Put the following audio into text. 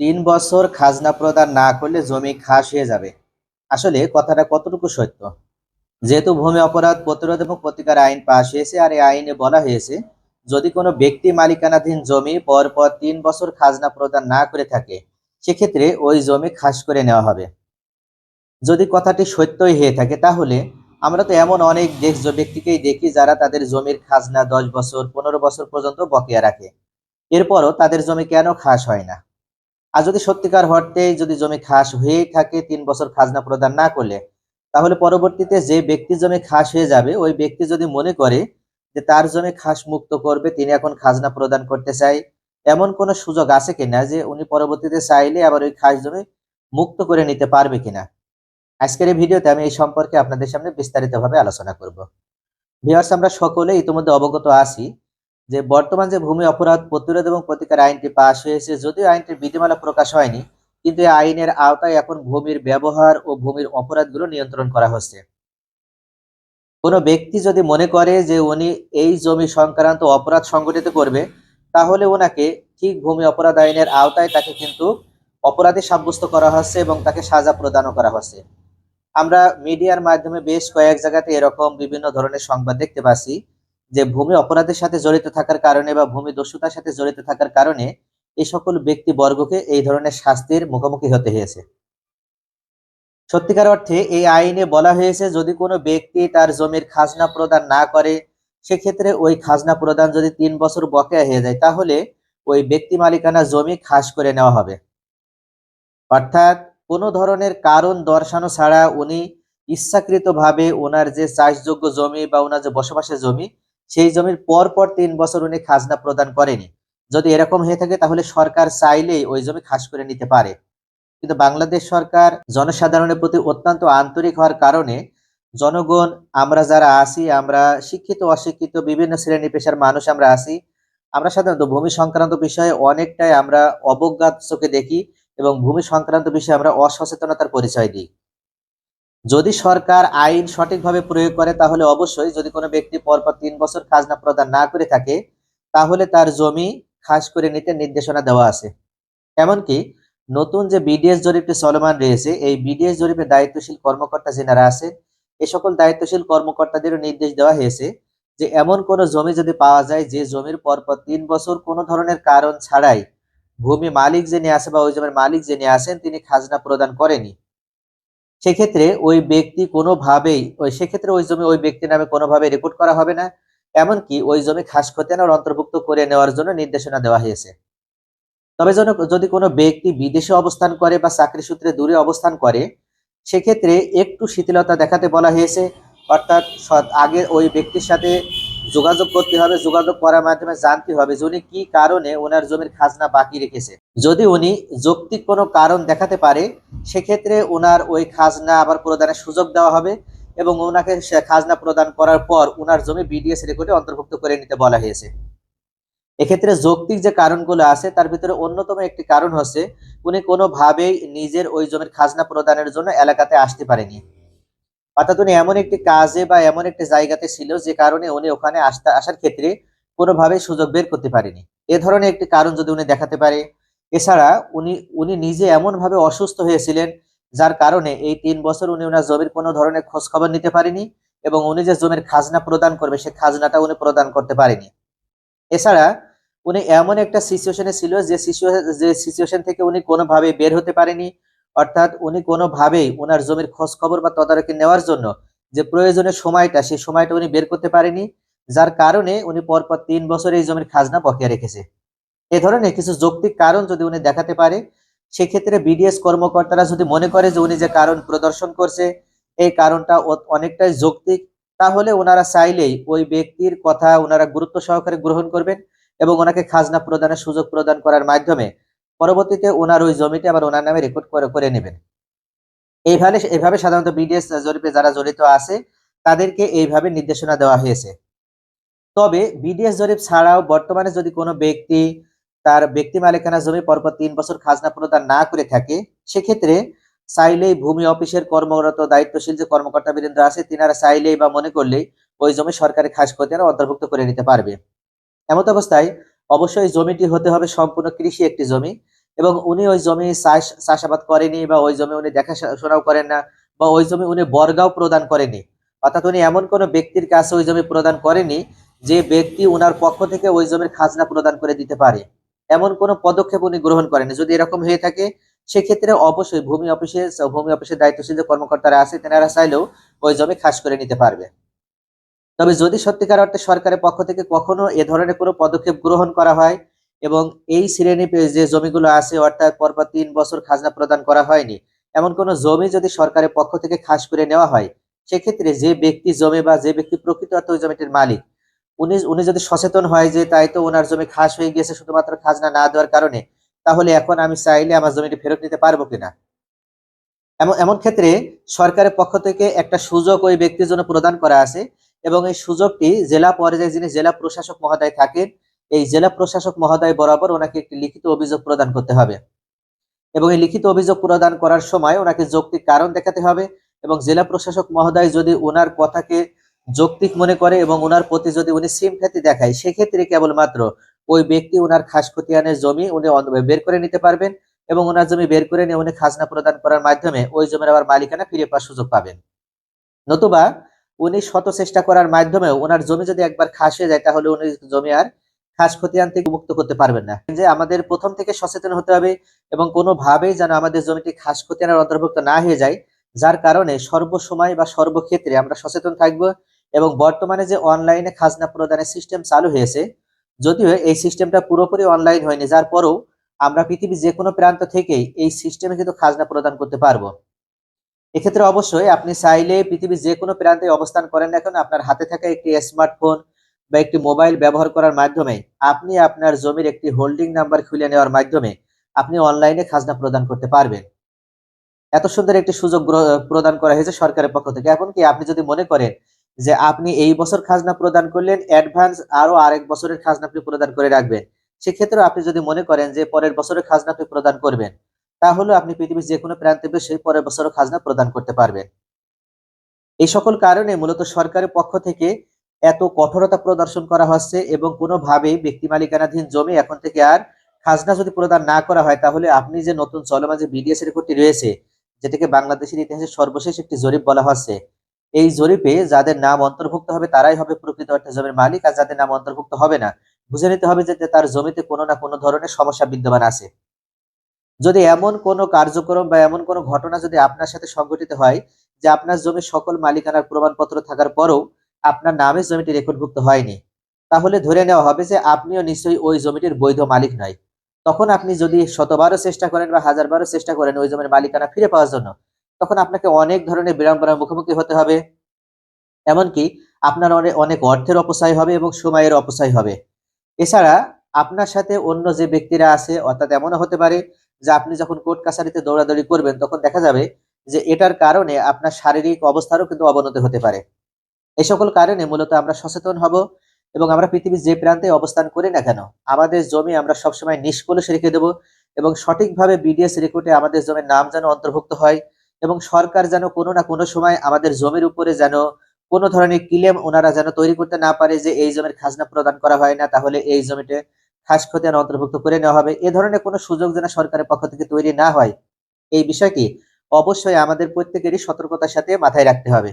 তিন বছর খাজনা প্রদান না করলে জমি খাস হয়ে যাবে। আসলে কথাটা কতটুকু সত্য? যেহেতু ভূমি অপরাধ, প্রতিরোধ এবং প্রতিকার আইন পাশ হয়েছে আর এই আইনে বলা হয়েছে, যদি কোনো ব্যক্তি মালিকানাধীন জমি পরপর তিন বছর খাজনা প্রদান না করে থাকে, সেক্ষেত্রে ওই জমি খাস করে নেওয়া হবে। যদি কথাটি সত্যই হয়ে থাকে, তাহলে আমরা তো এমন অনেক দেশ ব্যক্তিকেই দেখি যারা তাদের জমির খাজনা দশ বছর, পনেরো বছর পর্যন্ত বকেয়া রাখে। এরপরও তাদের জমি কেন খাস হয় না? আর যদি সত্যিকার অর্থেই যদি জমি খাস হয়েই থাকে, তিন বছর খাজনা প্রদান না করলে, তাহলে পরবর্তীতে যে ব্যক্তি জমি খাস হয়ে যাবে, ওই ব্যক্তি যদি মনে করে যে তার জমি খাস মুক্ত করবে, তিনি এখন খাজনা প্রদান করতে চাই এমন কোনো সুযোগ আছে কিনা যে উনি পরবর্তীতে চাইলে আবার ওই খাস জমি মুক্ত করে নিতে পারবে কিনা? আজকের এই ভিডিওতে আমি এই সম্পর্কে আপনাদের সামনে বিস্তারিতভাবে আলোচনা করব। ভিউয়ার্স, আমরা সকলে ইতিমধ্যে অবগত আছি যে বর্তমান যে ভূমি অপরাধ প্রতিরোধ এবং প্রতিকার আইনটি পাশ হয়েছে, যদিও আইনটির বিধিমালা প্রকাশ হয়নি, কিন্তু এই আইনের আওতায় এখন ভূমির ব্যবহার ও ভূমির অপরাধগুলো নিয়ন্ত্রণ করা হচ্ছে। কোনো ব্যক্তি যদি মনে করে যে উনি এই জমি সংক্রান্ত অপরাধ সংগঠিত করবে, তাহলে ওনাকে ঠিক ভূমি অপরাধ আইনের আওতায় তাকে কিন্তু অপরাধী সাব্যস্ত করা হচ্ছে এবং তাকে সাজা প্রদানও করা হচ্ছে। আমরা মিডিয়ার মাধ্যমে বেশ কয়েক জায়গাতে এরকম বিভিন্ন ধরনের সংবাদ দেখতে পাচ্ছি। যে ভূমি অপরাধের সাথে জড়িত থাকার কারণে বা ভূমি দস্যুতার সাথে জড়িত থাকার কারণে এই সকল ব্যক্তি বর্গকে এই ধরনের শাস্তির মুখোমুখি হতে হয়েছে। সত্যিকার অর্থে এই আইনে বলা হয়েছে, যদি কোনো ব্যক্তি তার জমির খাজনা প্রদান না করে, সেক্ষেত্রে ওই খাজনা প্রদান যদি তিন বছর বকেয়া হয়ে যায়, তাহলে ওই ব্যক্তি মালিকানা জমি খাস করে নেওয়া হবে। অর্থাৎ কোনো ধরনের কারণ দর্শানো ছাড়া উনি ইচ্ছাকৃতভাবে ওনার যে চাষযোগ্য জমি বা ওনার যে বসবাসের জমি সেই জমির পর পর তিন বছর উনি খাজনা প্রদান করেনি। যদি এরকম হয়ে থাকে, তাহলে সরকার চাইলেই ওই জমি খাস করে নিতে পারে। কিন্তু বাংলাদেশ সরকার জনসাধারণের প্রতি অত্যন্ত আন্তরিক হওয়ার কারণে জনগণ, আমরা যারা আছি, আমরা শিক্ষিত, অশিক্ষিত, বিভিন্ন শ্রেণি পেশার মানুষ আমরা আছি, আমরা সাধারণত ভূমি সংক্রান্ত বিষয়ে অনেকটাই আমরা অবজ্ঞাত চোখে দেখি এবং ভূমি সংক্রান্ত বিষয়ে আমরা অসচেতনতার পরিচয় দিই। যদি সরকার আইন সঠিকভাবে প্রয়োগ করে, তাহলে অবশ্যই যদি কোনো ব্যক্তি পরপর তিন বছর খাজনা প্রদান না করে থাকে, তাহলে তার জমি খাস করে নিতে নির্দেশনা দেওয়া আছে। এমনকি নতুন যে বিডিএস জরিপটি চলমান রয়েছে, এই বিডিএস জরিপের দায়িত্বশীল কর্মকর্তা যেনারা আছেন এ সকল দায়িত্বশীল কর্মকর্তাদেরও নির্দেশ দেওয়া হয়েছে যে এমন কোনো জমি যদি পাওয়া যায়, যে জমির পরপর তিন বছর কোনো ধরনের কারণ ছাড়াই ভূমি মালিক যিনি আছে বা ওই জমির মালিক যিনি আছেন, তিনি খাজনা প্রদান করেনি। সেক্ষেত্রে ওই ব্যক্তি কোনোভাবেই, ওই সেক্ষেত্রে ওই জমি ওই ব্যক্তির নামে কোনোভাবে রেকর্ড করা হবে না। এমনকি ওই জমি খাস খতিয়ানের অন্তর্ভুক্ত করে নেওয়ার জন্য নির্দেশনা দেওয়া হয়েছে। তবে যেন যদি কোনো ব্যক্তি বিদেশে অবস্থান করে বা চাকরি সূত্রে দূরে অবস্থান করে, সেক্ষেত্রে একটু শিথিলতা দেখাতে বলা হয়েছে। অর্থাৎ আগে ওই ব্যক্তির সাথে যোগাযোগ করতে হবে, যোগাযোগ করার মাধ্যমে জানতে হবে যে উনি কি কারণে ওনার জমির খাজনা বাকি রেখেছে। যদি উনি যৌক্তিক কোনো কারণ দেখাতে পারে, সেক্ষেত্রে ওনার ওই খাজনা আবার প্রদানের সুযোগ দেওয়া হবে এবং ওনাকে খাজনা প্রদান করার পর ওনার জমি বিডিএস রেকর্ডে অন্তর্ভুক্ত করে নিতে বলা হয়েছে। এক্ষেত্রে যৌক্তিক যে কারণগুলো আছে, তার ভিতরে অন্যতম একটি কারণ হচ্ছে, উনি কোনোভাবেই নিজের ওই জমির খাজনা প্রদানের জন্য এলাকাতে আসতে পারেনি। অর্থাৎ উনি এমন একটি কাজে বা এমন একটি জায়গাতে ছিল যে কারণে উনি ওখানে আসতে, আসার ক্ষেত্রে কোনোভাবে সুযোগ বের করতে পারেনি। এ ধরনের একটি কারণ যদি উনি দেখাতে পারে, এছাড়া উনি উনি নিজে এমনভাবে অসুস্থ হয়েছিলেন যার কারণে এই তিন বছর উনি ওনার জমির কোনো ধরনের খোঁজ খবর নিতে পারেনি এবং উনি যে জমির খাজনা প্রদান করবে, সে খাজনাটা উনি প্রদান করতে পারেনি। এছাড়া উনি এমন একটা সিচুয়েশনে ছিল যে যে সিচুয়েশন থেকে উনি কোনোভাবে বের হতে পারেনি অর্থাৎ উনি কোনোভাবেই ওনার জমির খোঁজ খবর বা তদারকি নেওয়ার জন্য যে প্রয়োজনীয় সময়টা, সেই সময়টা উনি বের করতে পারেনি, যার কারণে উনি পরপর তিন বছর এই জমির খাজনা বকেয়া রেখেছে। এ ধরনের কিছু যৌক্তিক কারণ যদি উনি দেখাতে পারে, সেক্ষেত্রে বিডিএস কর্মকর্তারা যদি মনে করে যে উনি যে কারণ প্রদর্শন করছে, এই কারণটা অনেকটাই যৌক্তিক, তাহলে ওনারা চাইলেই ওই ব্যক্তির কথা ওনারা গুরুত্ব সহকারে গ্রহণ করবেন এবং ওনাকে খাজনা প্রদানের সুযোগ প্রদান করার মাধ্যমে পরবর্তীতে ওনার ওই জমিটি আবার ওনার নামে রেকর্ড করে করে নেবেন। এইভাবে এইভাবে সাধারণত বিডিএস জরিপে যারা জড়িত আছে, তাদেরকে এইভাবে নির্দেশনা দেওয়া হয়েছে। তবে বিডিএস জরিপ ছাড়াও বর্তমানে যদি কোনো ব্যক্তি তার ব্যক্তি মালিকানা জমি পরপর তিন বছর খাজনা প্রদান না করে থাকে, সেক্ষেত্রে চাইলেই ভূমি অফিসের কর্মরত, দায়িত্বশীল যে কর্মকর্তা বীরেন্দ্র আছে, তিনারা চাইলেই বা মনে করলেই ওই জমি সরকারি খাস খতিয়ানে অন্তর্ভুক্ত করে নিতে পারবে। এমত অবস্থায় অবশ্যই জমিটি হতে হবে সম্পূর্ণ কৃষি একটি জমি। এবং উনি ওই জমি চাষ, চাষাবাদ করেনি বা ওই জমি উনি দেখাশোনাও করেন না বা ওই জমি উনি বর্গাও প্রদান করেনি। অর্থাৎ উনি এমন কোনো ব্যক্তির কাছে ওই জমি প্রদান করেনি যে ব্যক্তি ওনার পক্ষ থেকে ওই জমির খাজনা প্রদান করে দিতে পারে। এমন কোনো পদক্ষেপ উনি গ্রহণ করেনি। যদি এরকম হয়ে থাকে, সেক্ষেত্রে অবশ্যই ভূমি অফিসে, ভূমি অফিসের দায়িত্বশীল যে কর্মকর্তারা আছে, তেনারা চাইলেও ওই জমি খাস করে নিতে পারবে। তবে যদি সত্যিকার অর্থে সরকারের পক্ষ থেকে কখনো এ ধরনের কোনো পদক্ষেপ গ্রহণ করা হয় এবং এই শ্রেণি যে জমিগুলো আছে, অর্থাৎ পরপর তিন বছর খাজনা প্রদান করা হয়নি, এমন কোনো জমি যদি সরকারের পক্ষ থেকে খাস করে নেওয়া হয়, সেক্ষেত্রে যে ব্যক্তি জমি বা যে ব্যক্তি প্রকৃত অর্থ ওই জমিটির মালিক, উনি উনি যদি সচেতন হয় যে তাই তো ওনার জমি খাস হয়ে গিয়েছে শুধুমাত্র খাজনা না দেওয়ার কারণে, তাহলে এখন আমি চাইলে আমার জমিটি ফেরত নিতে পারব কিনা? এমন এমন ক্ষেত্রে সরকারের পক্ষ থেকে একটা সুযোগ ওই ব্যক্তির জন্য প্রদান করা আছে এবং এই সুযোগটি জেলা পর্যায়ে যিনি জেলা প্রশাসক মহোদয় থাকেন এই জেলা প্রশাসক মহোদয় বরাবর ওনাকে একটি লিখিত অভিযোগ প্রদান করতে হবে। এবং এই লিখিত অভিযোগ প্রদান করার সময় ওনাকে যৌক্তিক কারণ দেখাতে হবে এবং জেলা প্রশাসক মহোদয় যদি ওনার কথাকে যৌক্তিক মনে করে এবং ওনার প্রতি যদি উনি সিমখ্যাতি দেখায়, সেক্ষেত্রে কেবলমাত্র ওই ব্যক্তি ওনার খাস খতিয়ানের জমি উনি বের করে নিতে পারবেন এবং ওনার জমি বের করে নিয়ে উনি খাজনা প্রদান করার মাধ্যমে ওই জমির আবার মালিকানা ফিরে পাওয়ার সুযোগ পাবেন। নতুবা উনি শত চেষ্টা করার মাধ্যমে ওনার জমি যদি একবার খাস যায়, তাহলে উনি জমি আর খাস খতিয়ান থেকে মুক্ত করতে পারবেন না। যে আমাদের প্রথম থেকে সচেতন হতে হবে এবং কোনোভাবেই যেন আমাদের জমিটি খাস খতিয়ানের অন্তর্ভুক্ত না হয়ে যায়, যার কারণে সর্বসময় বা সর্বক্ষেত্রে আমরা সচেতন থাকব এবং বর্তমানে যে অনলাইনে খাজনা প্রদানের সিস্টেম চালু হয়েছে, যদিও এই সিস্টেমটা পুরোপুরি অনলাইন হয়নি, যার পরেও আমরা পৃথিবীর যে কোনো প্রান্ত থেকেই এই সিস্টেমে কিন্তু খাজনা প্রদান করতে পারব। এক্ষেত্রে অবশ্যই আপনি চাইলে পৃথিবীর যে কোনো প্রান্তে অবস্থান করেন না কেন, আপনার হাতে থাকা একটি স্মার্টফোন বা একটি মোবাইল ব্যবহার করার মাধ্যমে আপনি আপনার জমির একটি হোল্ডিং নাম্বার খুলে নেওয়ার মাধ্যমে আপনি অনলাইনে খাজনা প্রদান করতে পারবেন। এত সুন্দর একটি সুযোগ প্রদান করা হয়েছে সরকারের পক্ষ থেকে। এখন কি আপনি যদি মনে করেন যে আপনি এই বছর খাজনা প্রদান করলেন, অ্যাডভান্স আরও আরেক বছরের খাজনা আপনি প্রদান করে রাখবেন সেক্ষেত্রে আপনি যদি মনে করেন যে পরের বছরের খাজনা আপনি প্রদান করবেন, তাহলে আপনি পৃথিবীর যে কোনো প্রান্তে বসে পরের বছরও খাজনা প্রদান করতে পারবেন। এই সকল কারণে মূলত সরকারের পক্ষ থেকে এত কঠোরতা প্রদর্শন করা হচ্ছে এবং কোনোভাবেই ব্যক্তি মালিকানাধীন জমি এখন থেকে আর খাজনা যদি প্রদান না করা হয়, তাহলে আপনি যে নতুন চলমান যে বিডিএস রেকর্ডটি রয়েছে, যেটাকে বাংলাদেশের ইতিহাসে সর্বশেষ একটি জরিপ বলা হচ্ছে, এই জরিপে যাদের নাম অন্তর্ভুক্ত হবে, তারাই হবে প্রকৃত অর্থে জমির মালিক আর যাদের নাম অন্তর্ভুক্ত হবে না। বুঝে নিতে হবে যে তার জমিতে কোনো না কোনো ধরনের সমস্যা বিদ্যমান আছে। যদি এমন কোনো কার্যক্রম বা এমন কোনো ঘটনা যদি আপনার সাথে সংঘটিত হয়, যে আপনার জমির সকল মালিকানার প্রমাণপত্র থাকার পরেও আপনার নামে জমিটি রেকর্ডভুক্ত হয়নি। তাহলে ধরে নেওয়া হবে যে আপনিও নিশ্চয়ই ওই জমিটির বৈধ মালিক নয়। তখন আপনি যদি শতবারও চেষ্টা করেন বা হাজারবারও চেষ্টা করেন ওই জমির মালিকানা ফিরে পাওয়ার জন্য, তখন আপনাকে অনেক ধরনের বিড়ম্বনার মুখোমুখি হতে হবে। এমনকি আপনার অনেক অর্থের অপচয় হবে এবং সময়ের অপচয় হবে। এছাড়া আপনার সাথে অন্য যে ব্যক্তিরা আছে, অর্থাৎ এমনও হতে পারে যে আপনি যখন কোর্ট কাছারিতে দৌড়াদৌড়ি করবেন, তখন দেখা যাবে যে এটার কারণে আপনার শারীরিক অবস্থারও কিন্তু অবনতি হতে পারে। এই সকল কারণে মূলত আমরা সচেতন হব এবং আমরা পৃথিবীর যে প্রান্তে অবস্থান করি না কেন, আমাদের জমি আমরা সবসময় নিষ্কলুষ রেখে দেব এবং সঠিকভাবে বিডিএস রেকর্ডে আমাদের জমির নাম যেন অন্তর্ভুক্ত হয় এবং সরকার যেন কোনো না কোনো সময় আমাদের জমির উপরে যেন কোনো ধরনের ক্লেম ওনারা যেন তৈরি করতে না পারে যে এই জমির খাজনা প্রদান করা হয় না, তাহলে এই জমিতে খাস খতিয়ান অন্তর্ভুক্ত করে নেওয়া হবে। এ ধরনের কোনো সুযোগ যেন সরকারের পক্ষ থেকে তৈরি না হয়, এই বিষয়টি অবশ্যই আমাদের প্রত্যেকেরই সতর্কতার সাথে মাথায় রাখতে হবে।